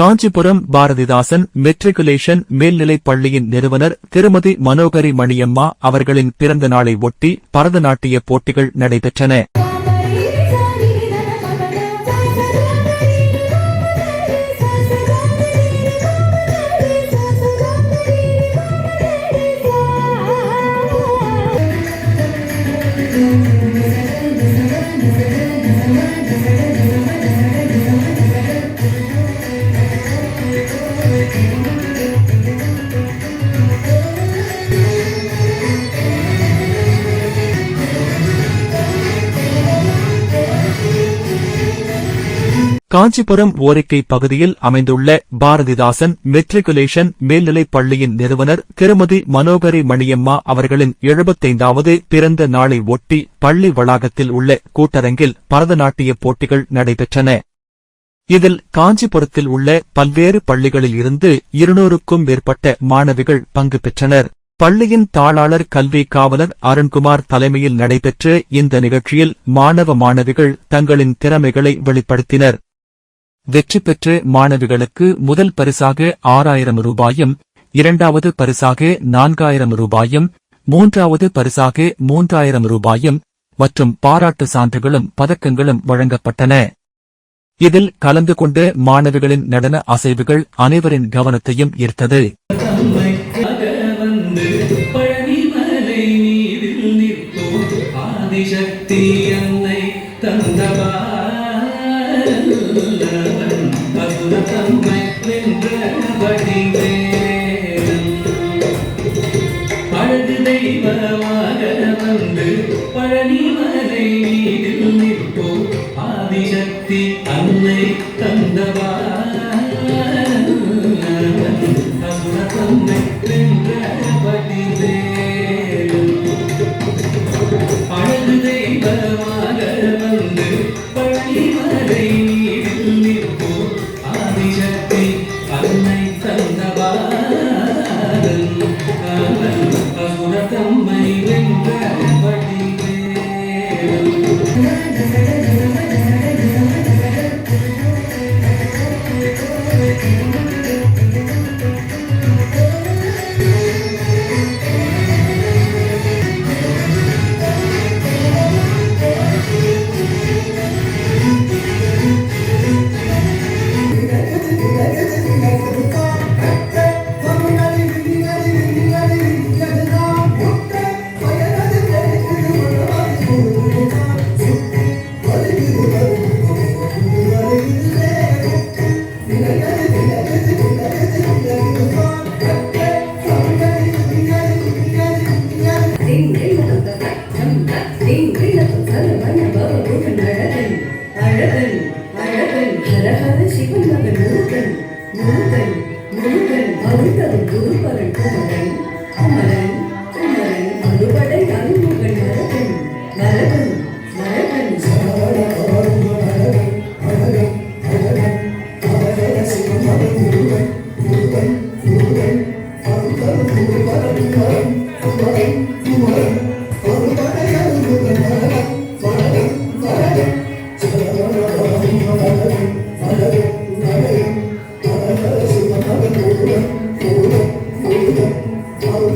Kanchipuram Bharathidasan matriculation மேல்நிலைப் பள்ளியின் நிறுவனர் திருமதி மனோகரி மணியம்மா அவர்களின் பிறந்த நாளை ஒட்டி பரதநாட்டிய போட்டிகள் நடைபெற்றன. காஞ்சிபுரம் ஓரிக்கை பகுதியில் அமைந்துள்ள பாரதிதாசன் மெட்ரிகுலேஷன் மேல்நிலைப் பள்ளியின் நிறுவனர் திருமதி மனோகரி மணியம்மா அவர்களின் எழுபத்தைந்தாவது பிறந்த நாளை ஒட்டி பள்ளி வளாகத்தில் உள்ள கூட்டரங்கில் பரதநாட்டிய போட்டிகள் நடைபெற்றன. இதில் காஞ்சிபுரத்தில் உள்ள பல்வேறு பள்ளிகளில் இருந்து இருநூறுக்கும் மேற்பட்ட மாணவிகள் பங்கு பெற்றனர். பள்ளியின் தாளாளர் கல்வி காவலர் அருண்குமார் தலைமையில் நடைபெற்ற இந்த நிகழ்ச்சியில் மாணவ மாணவிகள் தங்களின் திறமைகளை வெளிப்படுத்தினர். வெற்றி பெற்ற மாணவிகளுக்கு முதல் பரிசாக ஆறாயிரம் ரூபாயும் இரண்டாவது பரிசாக நான்காயிரம் ரூபாயும் மூன்றாவது பரிசாக மூன்றாயிரம் ரூபாயும் மற்றும் பாராட்டு சான்றுகளும் பதக்கங்களும் வழங்கப்பட்டன. இதில் கலந்து கொண்ட மாணவிகளின் நடன அசைவுகள் அனைவரின் கவனத்தையும் ஈர்த்தது. தந்த வென்ற வடிவே. அழகன் அழகன் அழகன் ஹரஹர சிவன் மகன் முருகன் முருகன் முருகன் அருள்தரும் குருபரன் குமரன் குமரன்